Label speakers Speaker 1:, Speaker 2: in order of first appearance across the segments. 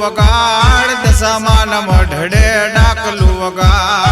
Speaker 1: વગાડ દશામાન મઢડે ડાકલું વગાડ.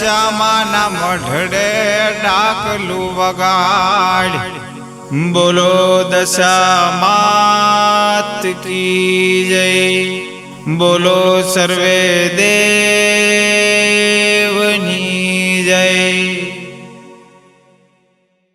Speaker 1: શ્યામાના મઢડે ડાકલું વગાડ. બોલો દશા માત કી જય. બોલો સર્વે દેવની જય.